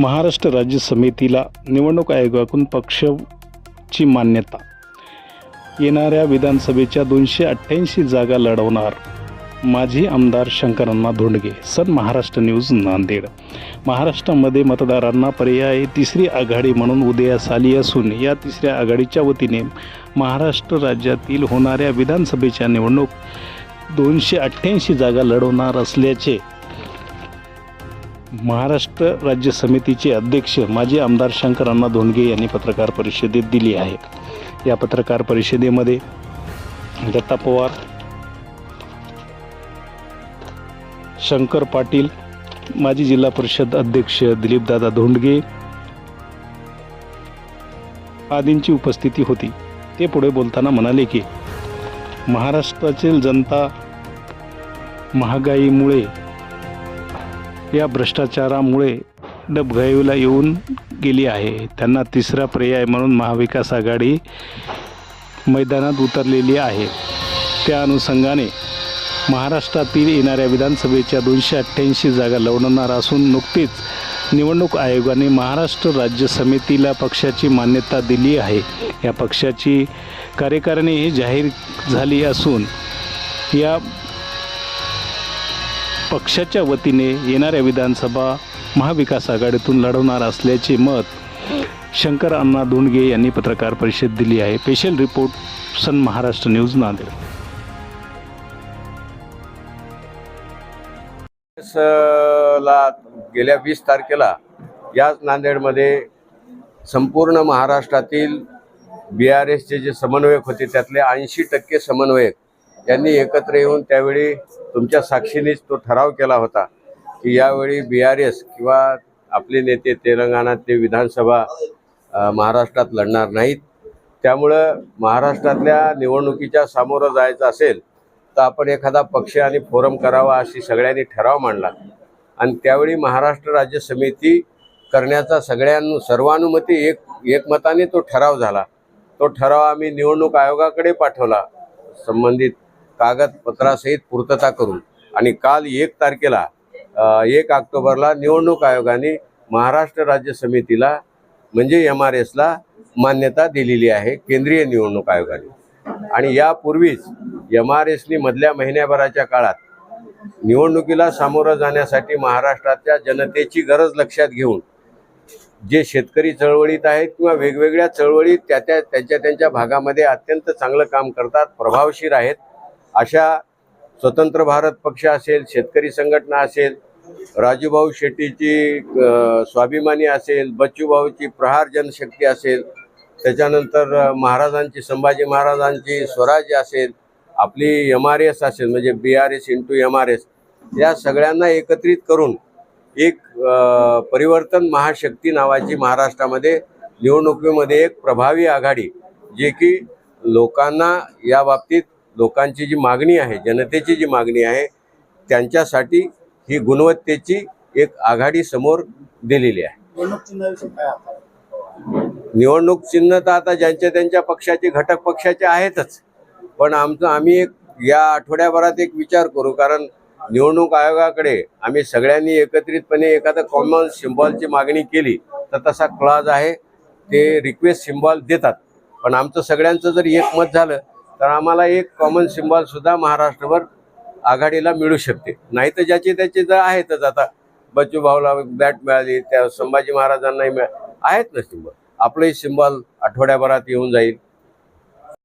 महाराष्ट्र राज्य समितीला निवडणूक आयोगाकडून पक्षची मान्यता. येणाऱ्या विधानसभेच्या दोनशे अठ्ठ्याऐंशी जागा लढवणार माजी आमदार Shankaranna Dhondge. Sun Maharashtra News Nanded. महाराष्ट्रामध्ये मतदारांना पर्याय तिसरी आघाडी म्हणून उदयास आली असून या तिसऱ्या आघाडीच्या वतीने महाराष्ट्र राज्यातील होणाऱ्या विधानसभेच्या निवडणूक दोनशे अठ्ठ्याऐंशी जागा लढवणार असल्याचे महाराष्ट्र राज्य समितीचे अध्यक्ष माजी आमदार शंकर अण्णा धोंडगे यांनी पत्रकार परिषदेत दिली आहे. या पत्रकार परिषदेमध्ये दत्ता पवार शंकर पाटील माजी जिल्हा परिषद अध्यक्ष दिलीपदादा धोंडगे आदींची उपस्थिती होती. ते पुढे बोलताना म्हणाले की महाराष्ट्रातील जनता महागाईमुळे या भ्रष्टाचारामुळे डबघाईला येऊन गेली आहे. त्यांना तिसरा पर्याय म्हणून महाविकास आघाडी मैदानात उतरलेली आहे. त्या अनुषंगाने महाराष्ट्रातील येणाऱ्या विधानसभेच्या दोनशे अठ्ठ्याऐंशी जागा लढवणार असून नुकतीच निवडणूक आयोगाने महाराष्ट्र राज्य समितीला पक्षाची मान्यता दिली आहे. या पक्षाची कार्यकारिणी ही जाहीर झाली असून या पक्षाच्या वतीने येणाऱ्या विधानसभा महाविकास आघाडीतून लढवणार असल्याचे मत शंकर अण्णा धोंडगे यांनी पत्रकार परिषद दिली आहे. Special report Sun Maharashtra News Nanded. ला गेल्या वीस तारखेला याच नांदेडमध्ये संपूर्ण महाराष्ट्रातील बी आर एसचे जे समन्वयक होते त्यातले ऐंशी टक्के समन्वयक यांनी एकत्र येऊन त्यावेळी तुमच्या साक्षीनेच तो ठराव केला होता की यावेळी बी आर एस किंवा आपले नेते तेलंगणातले विधानसभा महाराष्ट्रात लढणार नाहीत. त्यामुळं महाराष्ट्रातल्या निवडणुकीच्या सामोरं जायचं असेल तर आपण एखादा पक्ष आणि फोरम करावा अशी सगळ्यांनी ठराव मांडला. आणि त्यावेळी महाराष्ट्र राज्य समिती करण्याचा सगळ्यां सर्वानुमती एक एकमताने तो ठराव झाला. तो ठराव आम्ही निवडणूक आयोगाकडे पाठवला संबंधित कागदपत्रासहित पूर्तता करून आणि काल एक तारखेला एक ऑक्टोबरला निवडणूक आयोगाने महाराष्ट्र राज्य समितीला म्हणजे एम आर एसला मान्यता दिलेली आहे केंद्रीय निवडणूक आयोगाने. आणि यापूर्वीच एम आर एसनी मधल्या महिन्याभराच्या काळात निवडणुकीला सामोरं जाण्यासाठी महाराष्ट्राच्या जनतेची गरज लक्षात घेऊन जे शेतकरी चळवळीत आहेत किंवा वेगवेगळ्या चळवळीत त्या त्या त्यांच्या त्यांच्या भागामध्ये अत्यंत चांगलं काम करतात प्रभावशीर आहेत अशा स्वतंत्र भारत पक्ष असेल शेतकरी संघटना असेल राजूभाऊ शेट्टीची स्वाभिमानी असेल बच्चूभाऊची प्रहार जनशक्ती असेल त्याच्यानंतर महाराजांची संभाजी महाराजांची स्वराज्य असेल आपली एम आर एस असेल म्हणजे B R S into M R S या सगळ्यांना एकत्रित करून एक परिवर्तन महाशक्ती नावाची महाराष्ट्रामध्ये निवडणुकीमध्ये एक प्रभावी आघाडी जे की लोकांना या बाबतीत लोकांची जी मागणी आहे जनतेची जी मागणी आहे त्यांच्यासाठी ही गुणवत्तेची एक आघाडी समोर दिलेली आहे. निवडणूक चिन्ह तर आता ज्यांच्या त्यांच्या पक्षाचे घटक पक्षाचे आहेतच. पण आमचं आम्ही एक या आठवड्याभरात एक विचार करू कारण निवडणूक आयोगाकडे आम्ही सगळ्यांनी एकत्रितपणे एखादं कॉमन सिम्बॉलची मागणी केली तर तसा क्लाज आहे. ते रिक्वेस्ट सिम्बॉल देतात. पण आमचं सगळ्यांचं जर एक मत झालं तर आम्हाला एक कॉमन सिम्बॉल सुद्धा महाराष्ट्रभर आघाडीला मिळू शकते. नाही तर ज्याचे त्याचे तर आहेतच आता. बच्चू भाऊला बॅट मिळाली त्या संभाजी महाराजांनाही मिळा आहेत ना सिम्बॉल आपलंही सिम्बॉल आठवड्याभरात येऊन जाईल.